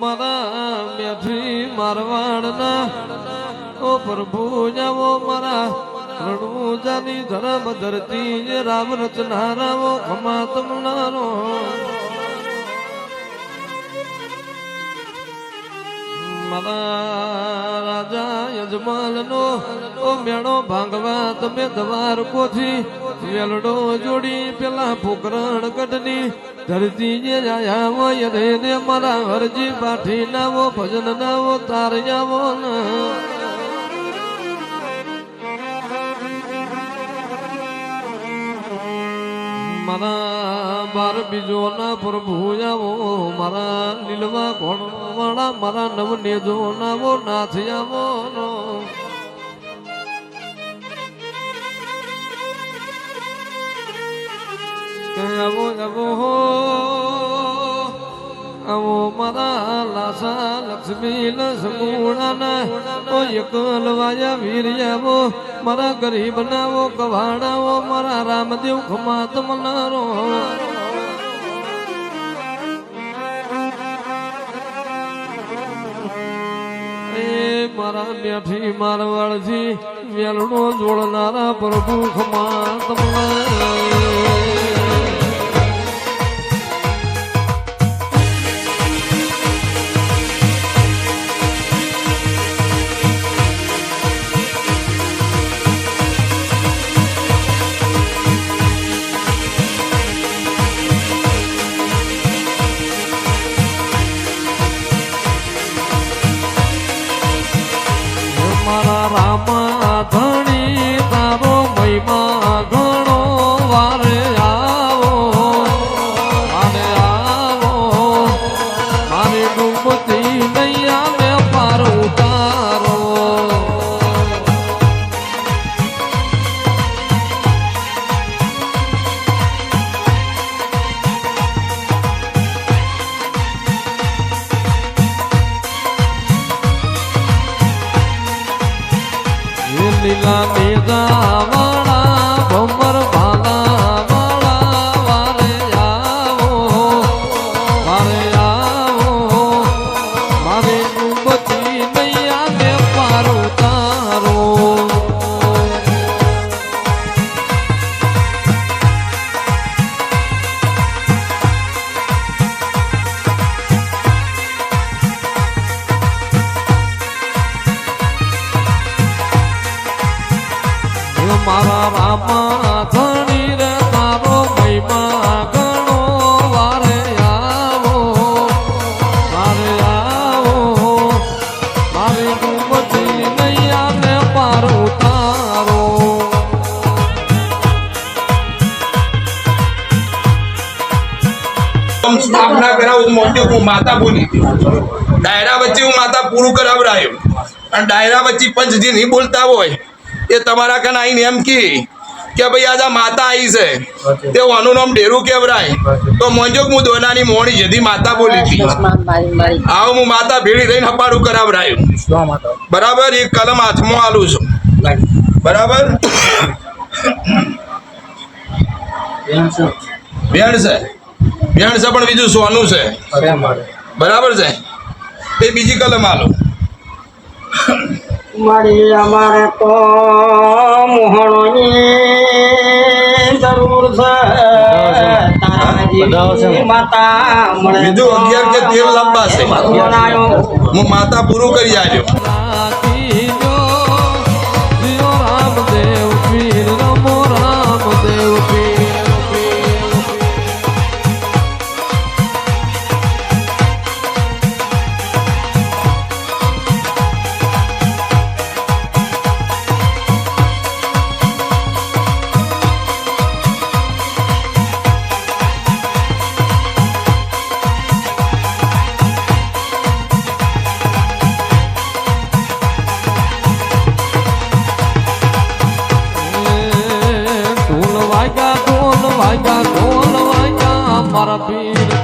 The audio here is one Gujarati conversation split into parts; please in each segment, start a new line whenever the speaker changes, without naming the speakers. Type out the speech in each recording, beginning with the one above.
મારા મેઠી મારવાડના. ઓ મારા રણુજાની ધરમ ધરતી જે રામ રચનારાવો ખમા તમનારો. મારા રાજા યજમાલનો ઓ મેળો ભાંગવા તમે દ્વાર કોથી જોડી, પેલા ફોકરણ ગઢની ધરતી જે જાયા હોય રે ને મારા હરજી પાઠી નાવો ભજન નાવો તારયાવો મારા બાર બીજો ના પ્રભુ આવો મારા લીલવા ઘોડવાળા મારા નવને જો નાવો નાથ આવો આવો આવો હો આવો મારા લાસા લક્ષ્મી લસમુણાના ઓ એકલવાયા વીર આવો મારા ગરીબ નાવો કવાડાવો મારા રામદેવ ખમાત મનારો મારા મેઠી મારવાડથી વેલણો જોડનારા પ્રભુ ખમાત મનારો લીલા મેઘા
હું માતા બોલી ડાયરા વચ્ચે હું માતા પૂરું કરાવડાયો. અને ડાયરા વચ્ચે પંચ જે નહીં બોલતા હોય એ તમારા કને આવીને એમ કી કે ભાઈ આજે માતા આવી છે. તે આનું નામ ડેરું કેવરાય તો મોંજો હું દોનાની મોણી જેથી માતા બોલી હતી. આવું હું માતા ભેળી રહીને હપાડું કરાવડાયું. બરાબર? એક કલમ હાથમાં આલું છું. બરાબર? બેન છે. ભેણ છે પણ બીજું સોનું છે? બરાબર છે? એ બીજી કલમ આલો.
મારી અમારે તો મોહણોની જરૂર છે. માતા
બીજું અગિયાર કે તેર લાંબા છે? હું માતા પૂરું કરી આવ્યો
વાગ્યા મારા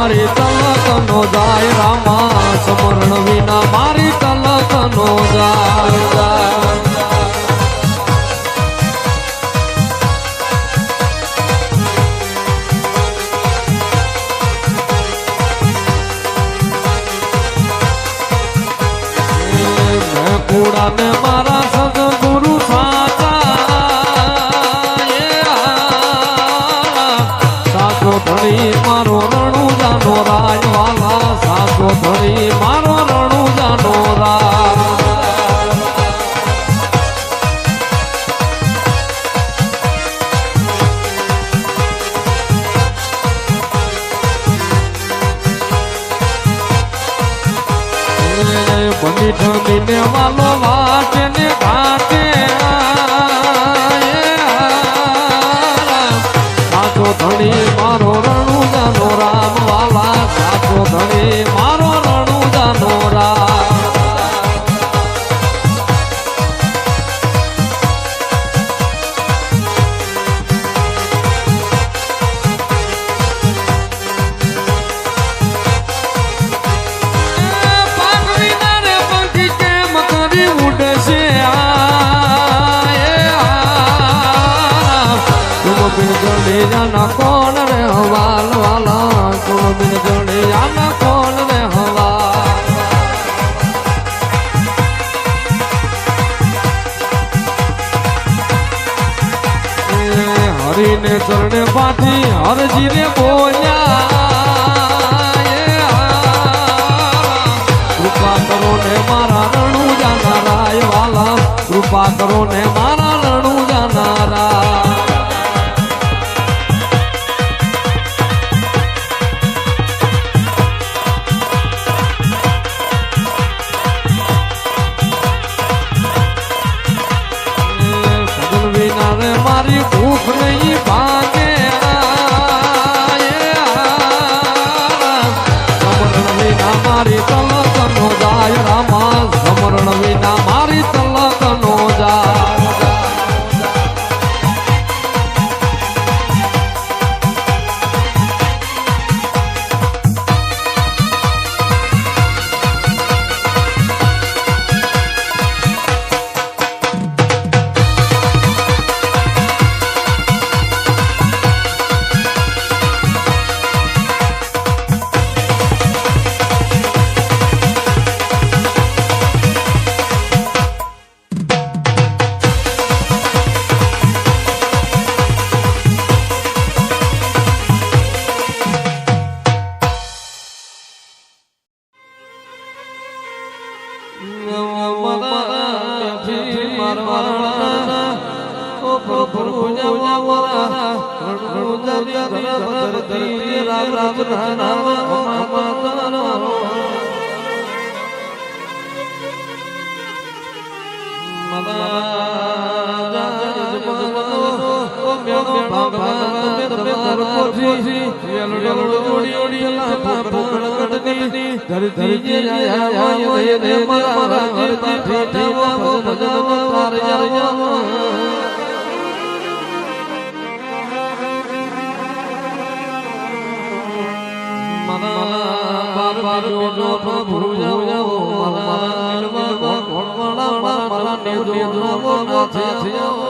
મારી તલક નો જાય રામા સ્મરણ વિના મારી તલક નો જાય. ભગવાન તમે તમે તરફો જી એલડો એલડો ઓડી ઓડી લા ભગવાન ભગવતી ધરતી જે મારા હરતી ઠેઠવો ભગવ તારયા મારા બાબા જોડો પ્રભુ જાવો મારા ગણવા ગણવા મારા ને જોડો પ્રભુ જાવો